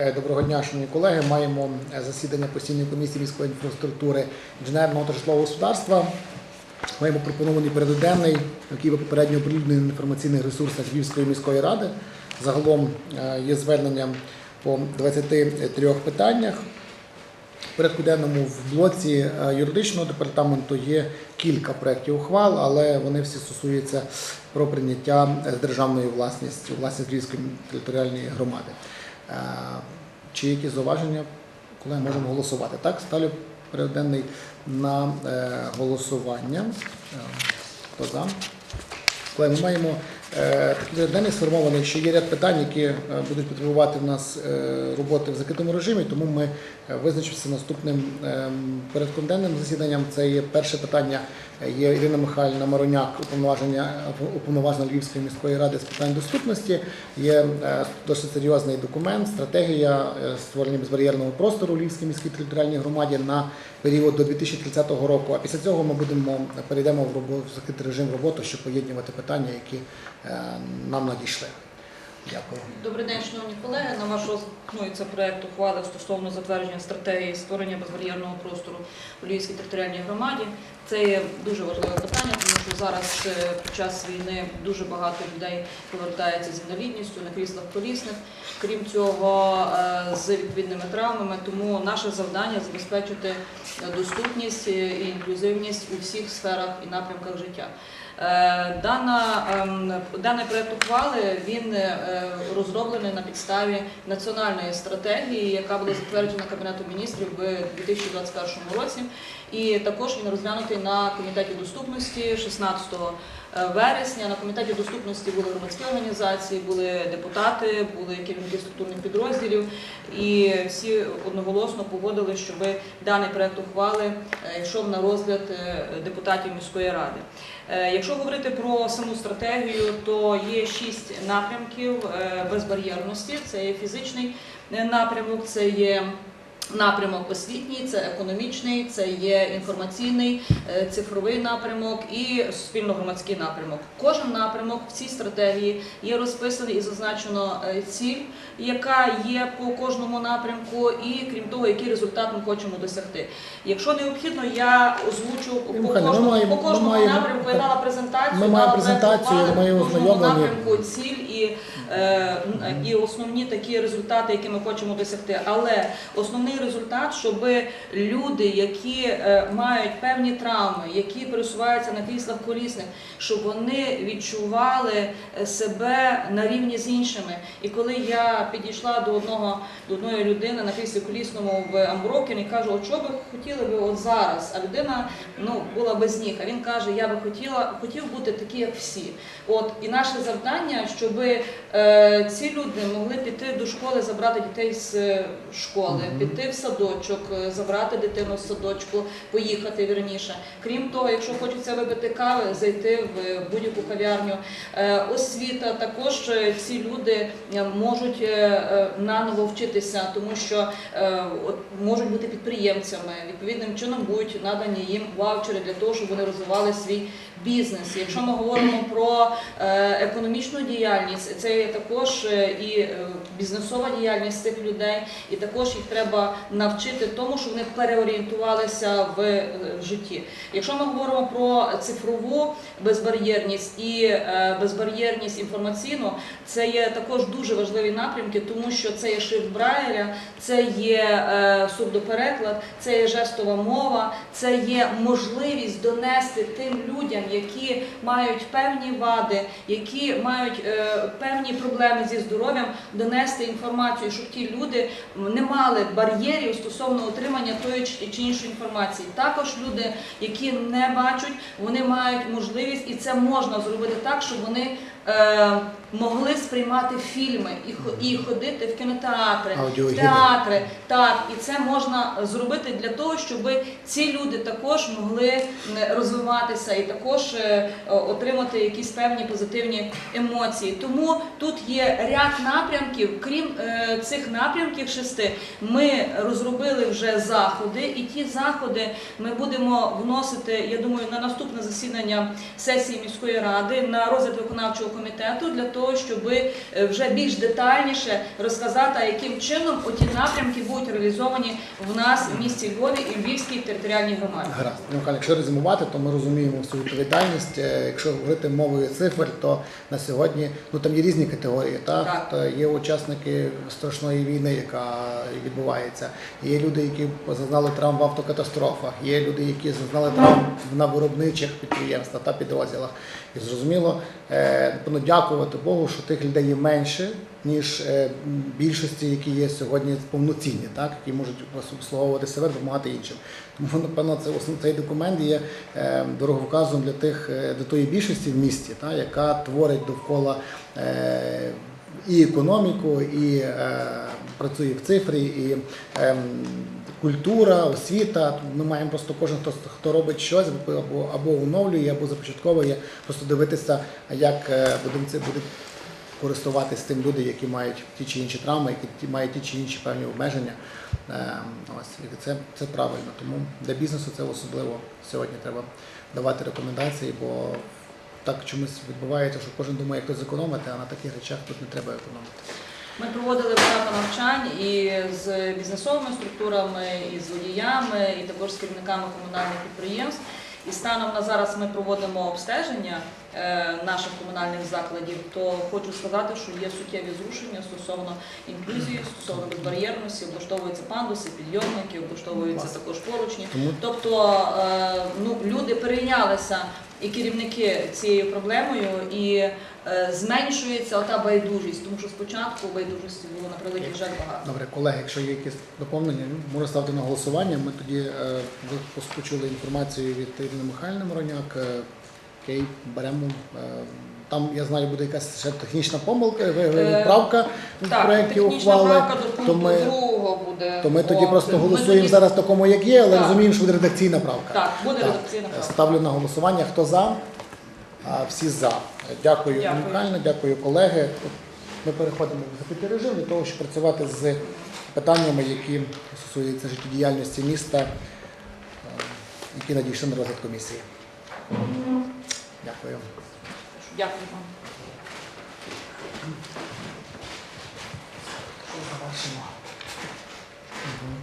Е, Доброго дня, шановні колеги. Маємо е, засідання постійної комісії міської інфраструктури інженерного та житлового господарства. Маємо пропонований порядок денний, який ви попередньо оприлюднений на інформаційних ресурсах Львівської міської ради. Загалом е, є звернення по 23 питаннях. В порядку денному в блоці юридичного департаменту є кілька проєктів ухвал, але вони всі стосуються про прийняття е, з державної власності, власність Львівської територіальної громади. Е, Чи якісь зауваження, коли можемо голосувати? Так, ставлю порядок на е, голосування. Хто за? Коли ми маємо денний сформований, що є ряд питань, які е, будуть потребувати в нас е, роботи в закритому режимі, тому ми е, визначимося наступним передконденним порядком денним засіданням. Це є перше питання. Е, Є Ірина Михайлівна Мароняк, уповноважена Львівської міської ради з питань доступності. Є е, досить серйозний документ, стратегія е, створення безбар'єрного простору у Львівській міській територіальній громаді на період до 2030 року. А після цього ми будемо перейдемо в робо- в режим роботи, щоб поєднувати питання, які нам надійшли. Дякую. Добрий день, шановні колеги. На ваш розгляд пропонується проект ухвали стосовно затвердження стратегії створення безбар'єрного простору у Львівській територіальній громаді. Це є дуже важливе питання, тому що зараз е, під час війни дуже багато людей повертається з інвалідністю на кріслах колісних. Крім цього, е, з відповідними травмами. Тому наше завдання забезпечити доступність і інклюзивність у всіх сферах і напрямках життя. Е, Дана, ем, даний проект ухвали він е, розроблений на підставі національної стратегії, яка була затверджена Кабінетом міністрів в 2021 році. І також він розглянутий на комітеті доступності 16 вересня. На комітеті доступності були громадські організації, були депутати, були керівники структурних підрозділів, і всі одноголосно погодили, щоб даний проект ухвали е, йшов на розгляд е, депутатів міської ради. Е, Якщо говорити про саму стратегію, то є шість напрямків е, безбар'єрності. Це є фізичний е, напрямок, це є напрямок освітній, це економічний, це є інформаційний, е, цифровий напрямок і суспільно-громадський напрямок. Кожен напрямок в цій стратегії є розписаний і зазначено е, ціль, яка є по кожному напрямку, і крім того, який результат ми хочемо досягти. Якщо необхідно, я озвучу по кожному, маємо- по кожному маємо- напрямку. Я дала презентацію, Ми маємо презентацію, ми ухвали, по кожному напрямку ціль і, е, і основні такі результати, які ми хочемо досягти. Але основний результат, щоб люди, які е, мають певні травми, які пересуваються на кріслах колісних, щоб вони відчували е, себе на рівні з іншими. І коли я підійшла до одного до одної людини на кріслі колісному в Амброкені, кажу, от що би хотіли ви от зараз? А людина ну була без ніг. А він каже: Я би хотіла хотів бути такий, як всі. От і наше завдання, щоб е, ці люди могли піти до школи, забрати дітей з е, школи, піти в садочок, е, забрати дитину з садочку, поїхати вірніше. Крім того, якщо хочеться випити кави, зайти в будь-яку кав'ярню. Е, освіта також е, ці люди е, можуть е, е, наново вчитися, тому що е, можуть бути підприємцями. Відповідним чином будуть надані їм ваучери для того, щоб вони розвивали свій бізнес. Якщо ми говоримо про е, економічну діяльність, це є також е, і е, бізнесова діяльність цих людей, і також їх треба навчити тому, щоб вони переорієнтувалися в житті. Якщо ми говоримо про цифрову безбар'єрність і безбар'єрність інформаційну, це є також дуже важливі напрямки, тому що це є шрифт Брайля, це є сурдопереклад, це є жестова мова, це є можливість донести тим людям, які мають певні вади, які мають е, певні проблеми зі здоров'ям, донести інформацію, щоб ті люди не мали бар'єрів стосовно отримання тої чи іншої інформації. Також люди, які не бачать, вони мають можливість, і це можна зробити так, щоб вони могли сприймати фільми і, і ходити в кінотеатри, в театри. Так, і це можна зробити для того, щоб ці люди також могли розвиватися і також е, отримати якісь певні позитивні емоції. Тому тут є ряд напрямків. Крім е, цих напрямків шести, ми розробили вже заходи, і ті заходи ми будемо вносити, я думаю, на наступне засідання сесії міської ради на розгляд виконавчого виконавчого комітету для того, щоб е, вже більш детальніше розказати, яким чином оті напрямки будуть реалізовані в нас в місті Львові і в Львівській територіальній громаді. Гаразд. Ну, якщо резюмувати, то ми розуміємо всю відповідальність. Е, Якщо говорити мовою цифр, то на сьогодні ну там є різні категорії. Так, Так. То є учасники страшної війни, яка відбувається. Є люди, які зазнали травм в автокатастрофах. Є люди, які зазнали травм на виробничих підприємствах та підрозділах. І зрозуміло, е, напевно, дякувати Богу, що тих людей є менше, ніж е, більшості, які є сьогодні повноцінні, так які можуть обслуговувати себе, допомагати іншим. Тому напевно це цей документ є е, дороговказом для тих е, для тої більшості в місті, та яка творить довкола і економіку, і працює в цифрі, і е, культура, освіта. Ми маємо просто кожен хто хто робить щось, або або оновлює, або започатковує, просто дивитися, як будемо це буде користуватись тим люди, які мають ті чи інші травми, які мають ті чи інші певні обмеження. Е, Ось це, це правильно. Тому для бізнесу це особливо сьогодні треба давати рекомендації, бо так чомусь відбувається, що кожен думає, як зекономити, а на таких речах тут не треба економити. Ми проводили багато навчань і з бізнесовими структурами, і з водіями, і також з керівниками комунальних підприємств. І станом на зараз ми проводимо обстеження е, наших комунальних закладів. То хочу сказати, що є суттєві зрушення стосовно інклюзії, стосовно безбар'єрності, облаштовуються пандуси, підйомники, облаштовуються також поручні. Тобто е, ну, люди перейнялися і керівники цією проблемою, і зменшується ота байдужість, тому що спочатку байдужості було на превеликий жаль багато. Добре, колеги, якщо є якісь доповнення, можна ставити на голосування. Ми тоді е, ви почули інформацію від Ірини Михайлівни Мороняк. Е, Окей, беремо. Е, там я знаю, буде якась ще технічна помилка, Е, правка в проєкті ухвали. правка до пункту то ми- другого буде. То ми тоді просто голосуємо тоді- зараз такому, як є, але Так. розуміємо, що буде редакційна правка. Так, буде Так. редакційна правка. Ставлю на голосування. Хто за? А, всі за. Дякую, Дякую. Михайло, дякую, колеги. Ми переходимо в закритий режим для того, щоб працювати з питаннями, які стосуються життєдіяльності міста, е, які надійшли на розгляд комісії. Дякую. Дякую вам. Завершимо. Мгм.